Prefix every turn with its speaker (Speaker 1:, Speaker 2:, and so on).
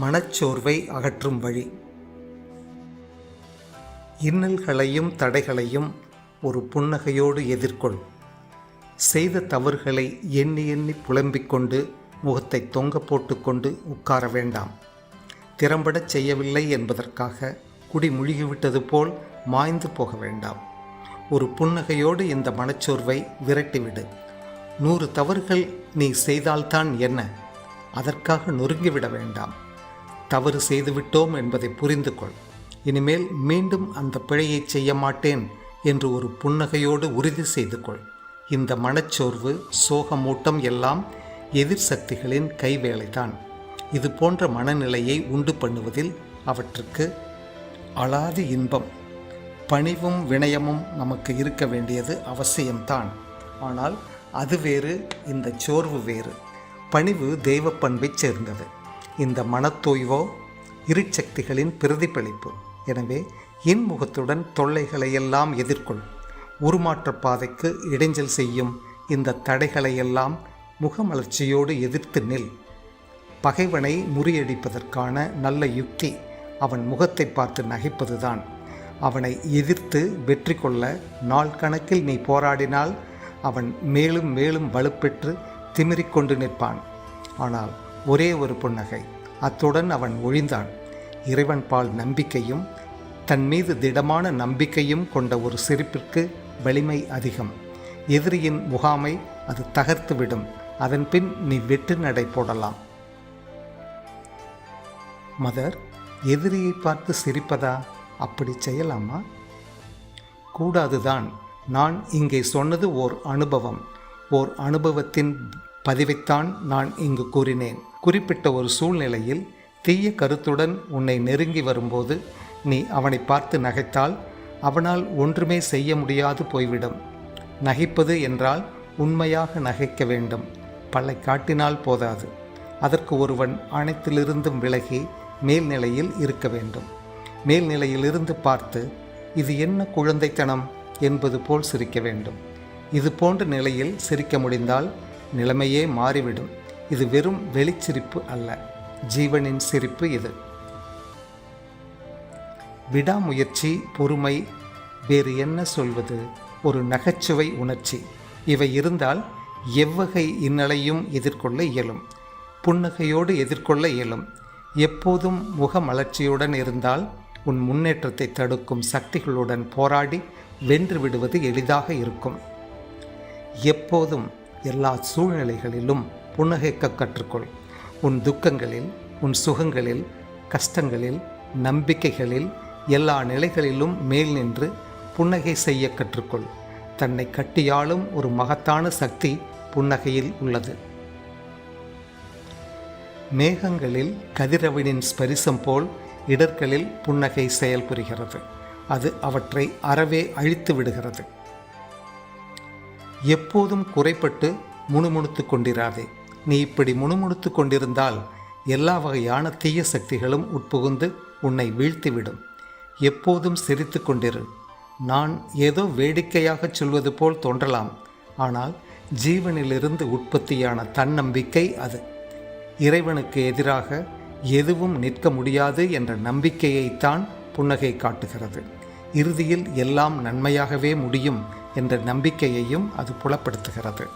Speaker 1: மனச்சோர்வை அகற்றும் வழி. இன்னல்களையும் தடைகளையும் ஒரு புன்னகையோடு எதிர்கொள். செய்த தவறுகளை எண்ணி எண்ணி புலம்பிக் கொண்டு முகத்தை தொங்க போட்டுக்கொண்டு உட்கார வேண்டாம். திறம்படச் செய்யவில்லை என்பதற்காக குடி முழுகிவிட்டது போல் மாய்ந்து போக வேண்டாம். ஒரு புன்னகையோடு இந்த மனச்சோர்வை விரட்டிவிடு. நூறு தவறுகள் நீ செய்தால்தான் என்ன? அதற்காக நொறுங்கிவிட வேண்டாம். தவறு செய்துவிட்டோம் என்பதை புரிந்து கொள் இனிமேல் மீண்டும் அந்த பிழையை செய்ய மாட்டேன் என்று ஒரு புன்னகையோடு உறுதி செய்து கொள் இந்த மனச்சோர்வு சோகமூட்டம் எல்லாம் எதிர் சக்திகளின் கைவேலைதான். இது போன்ற மனநிலையை உண்டு பண்ணுவதில் அவற்றுக்கு அழாது இன்பம் பணிவும் வினயமும் நமக்கு இருக்க வேண்டியது அவசியம்தான். ஆனால் அது வேறு இந்த சோர்வு வேறு. பணிவு தெய்வ சேர்ந்தது. இந்த மனத்தோய்வோ இருச்சக்திகளின் பிரதிபலிப்பு. எனவே இன்முகத்துடன் தொல்லைகளையெல்லாம் எதிர்கொள். உருமாற்ற பாதைக்கு இடைஞ்சல் செய்யும் இந்த தடைகளையெல்லாம் முகமலர்ச்சியோடு எதிர்த்து நில். பகைவனை முறியடிப்பதற்கான நல்ல யுக்தி அவன் முகத்தை பார்த்து நகைப்பதுதான். அவனை எதிர்த்து வெற்றி கொள்ள நாள் கணக்கில் நீ போராடினால் அவன் மேலும் மேலும் வலுப்பெற்று திமிரிக்கொண்டு நிற்பான். ஆனால் ஒரே ஒரு புன்னகை. அத்துடன் அவன் ஒழிந்தான். இறைவன் பால் நம்பிக்கையும் தன் மீது திடமான நம்பிக்கையும் கொண்ட ஒரு சிரிப்பிற்கு வலிமை அதிகம். எதிரியின் முகாமை அது தகர்த்துவிடும். அதன்பின் நீ வெட்டு நடை போடலாம். மதர் எதிரியை பார்த்து சிரிப்பதா? அப்படி செய்யலாமா? கூடாதுதான். நான் இங்கே சொன்னது ஓர் அனுபவம். ஓர் அனுபவத்தின் பதிவைத்தான் நான் இங்கு கூறினேன். குறிப்பிட்ட ஒரு சூழ்நிலையில் தீய கருத்துடன் உன்னை நெருங்கி வரும்போது நீ அவனை பார்த்து நகைத்தால் அவனால் ஒன்றுமே செய்ய முடியாது போய்விடும். நகைப்பது என்றால் உண்மையாக நகைக்க வேண்டும். பல்லை காட்டினால் போதாது. அதற்கு ஒருவன் அனைத்திலிருந்தும் விலகி மேல்நிலையில் இருக்க வேண்டும். மேல்நிலையிலிருந்து பார்த்து இது என்ன குழந்தைத்தனம்? என்பது போல் சிரிக்க வேண்டும். இது போன்ற நிலையில் சிரிக்க முடிந்தால் நிலைமையே மாறிவிடும். இது வெறும் வெளிச்சிரிப்பு அல்ல. ஜீவனின் சிரிப்பு இது. விடாமுயற்சி பொறுமை வேறு என்ன சொல்வது? ஒரு நகைச்சுவை உணர்ச்சி. இவை இருந்தால் எவ்வகை இன்னலையும் எதிர்கொள்ள இயலும். புன்னகையோடு எதிர்கொள்ள இயலும். எப்போதும் முகமலர்ச்சியுடன் இருந்தால் உன் முன்னேற்றத்தை தடுக்கும் சக்திகளுடன் போராடி வென்று விடுவது எளிதாக இருக்கும். எப்போதும் எல்லா சூழ்நிலைகளிலும் புன்னகைக்க கற்றுக்கொள். உன் துக்கங்களில் உன் சுகங்களில் கஷ்டங்களில் நம்பிக்கைகளில் எல்லா நிலைகளிலும் மேல் நின்று புன்னகை செய்ய கற்றுக்கொள். தன்னை கட்டியாளும் ஒரு மகத்தான சக்தி புன்னகையில் உள்ளது. மேகங்களில் கதிரவனின் ஸ்பரிசம் போல் இடர்களில் புன்னகை செயல்புரிகிறது. அது அவற்றை அறவே அழித்து விடுகிறது. எப்போதும் குறைப்பட்டு முணுமுணுத்து கொண்டிராதே. நீ இப்படி முணுமுணுத்து கொண்டிருந்தால் எல்லா வகையான தீய சக்திகளும் உட்புகுந்து உன்னை வீழ்த்திவிடும். எப்போதும் சிரித்து கொண்டிரு. நான் ஏதோ வேடிக்கையாகச் சொல்வது போல் தோன்றலாம். ஆனால் ஜீவனிலிருந்து உற்பத்தியான தன்னம்பிக்கை அது. இறைவனுக்கு எதிராக எதுவும் நிற்க முடியாது என்ற நம்பிக்கையைத்தான் புன்னகை காட்டுகிறது. இறுதியில் எல்லாம் நன்மையாகவே முடியும் என்ற நம்பிக்கையையும் அது புலப்படுத்துகிறது.